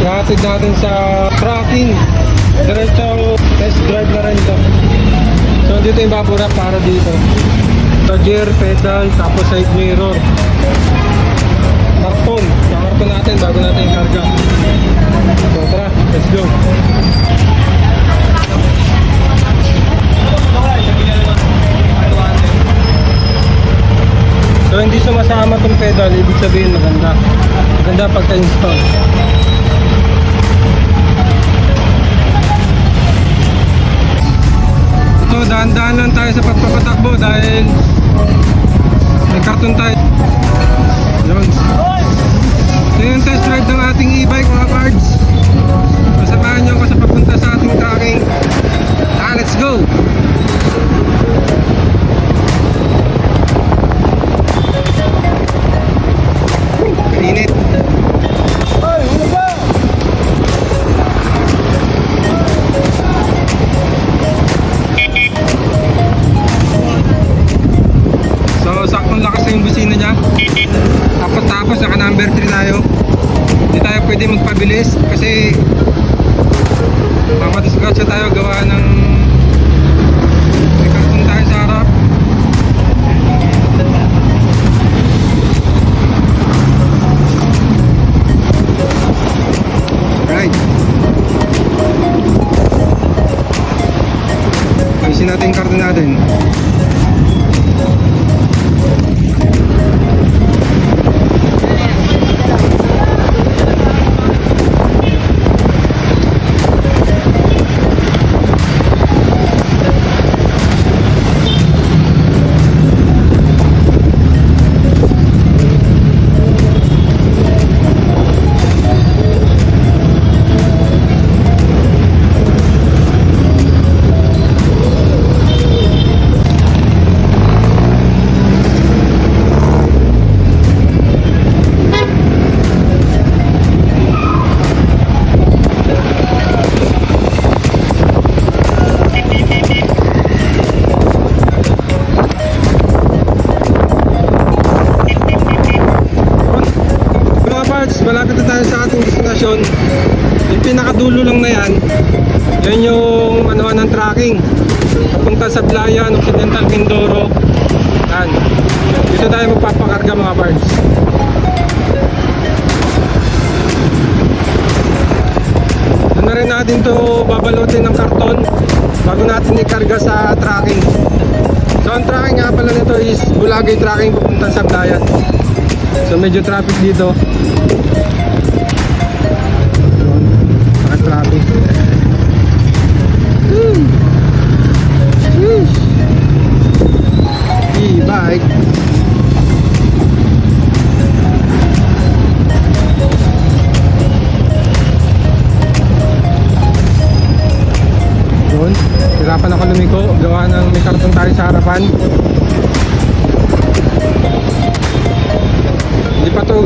ihatid natin sa tracking. Diretso test drive na rin ito. So dito yung wrap para dito. So gear, pedal, tapos side mirror. Karton. Kakarton natin bago natin ikarga. So tara, let's go. So hindi sumasama tong pedal, ibig sabihin maganda. Maganda pagka-install. Tayo sa pagpapatakbo dahil may karton tayo. Magpabilis kasi mamadisgrasya tayo gawa ng ng tracking. Papunta sa Blayan, Occidental Mindoro. Yan. Dito tayo magpapakarga mga parts. Doon na rin natin to babalutin ng karton bago natin ikarga sa tracking. So ang tracking nga pala nito is Bulagay tracking papunta sa Blayan. So medyo traffic dito. Naka-traffic. Hmm.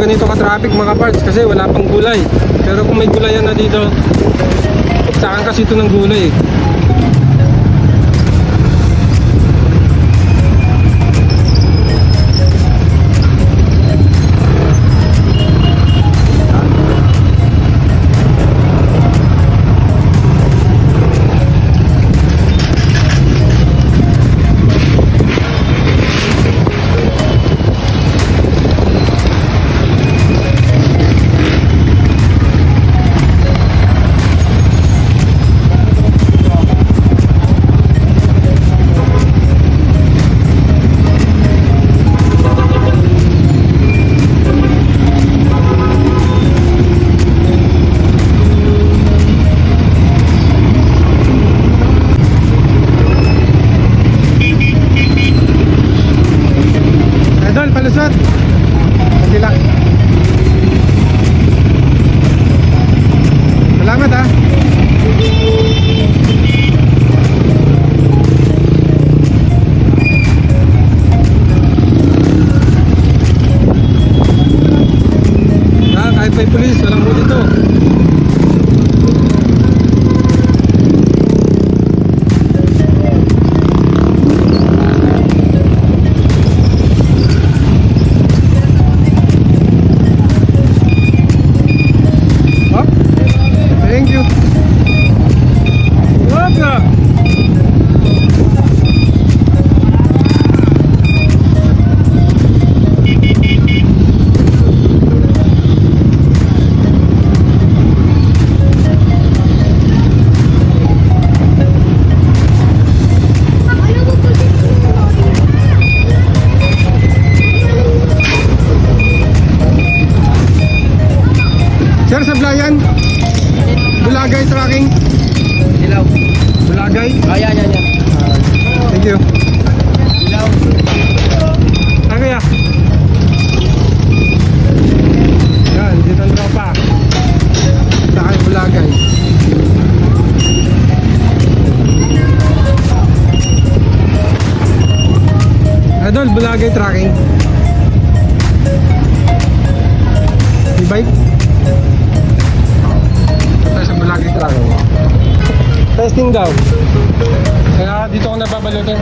Ganito ka-traffic mga parts kasi wala pang gulay. Pero kung may gulayan na dito, saan kasi ito ng gulay eh. Sir, sa Blayan? Bulagay tracking? Ilaw. Bulagay? Oh, yan, yan, yan. Thank you. Ilaw. Ah, kaya? Yan, dito ang tropa. Sa akin Bulagay. Idol, Bulagay tracking. Testing daw. Kaya dito ako nababalutin.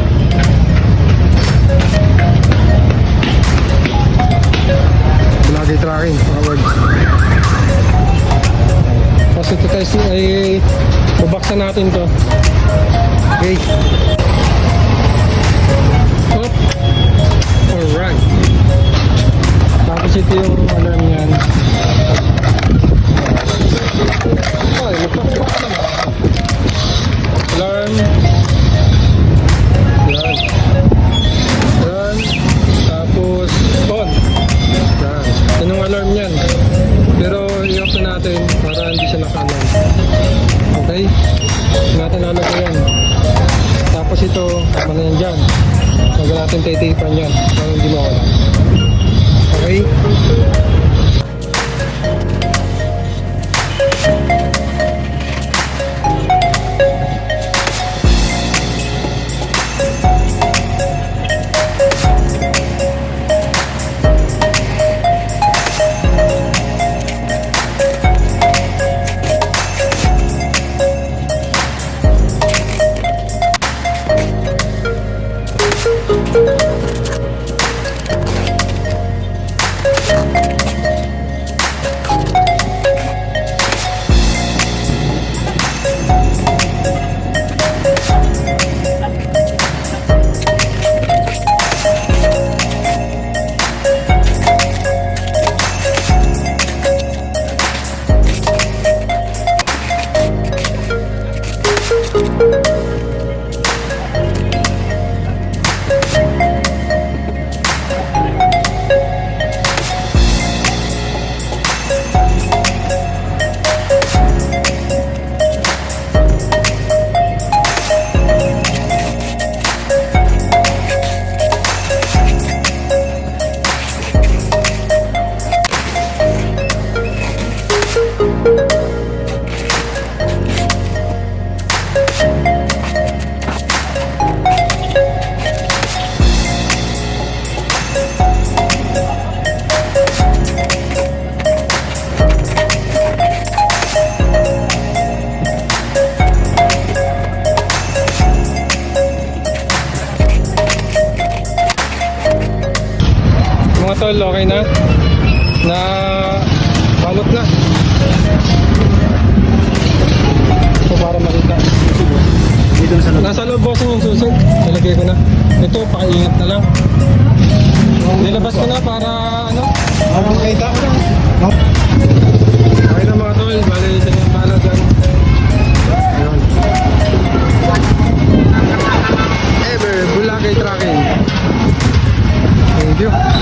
Lagi tracking, forward. Tapos ito test ay babaksan natin to. Okay. Up. Alright. Tapos ito yung alarm niyan. Ay, magpapabak Alarm. Yan. Yan. Tapos on. Yan. Yan yung alarm niyan. Pero i-off na natin para hindi siya naka-alarm. Okay? Natin lalagyan. Tapos ito, tama na yan dyan. Huwag natin titipan yan para hindi mawala. Okay? Tol, okay na? Na balot na. Ito para makita. Dito sa loob. Nasa loob bossing yung susi. Nilagay ko na. Ito, pakaingat na lang. Nilabas ko na para ano? Ano makita? Okay na mga tol, bali sa yung bala dyan. Ever, Bulagay Tracking. Thank you.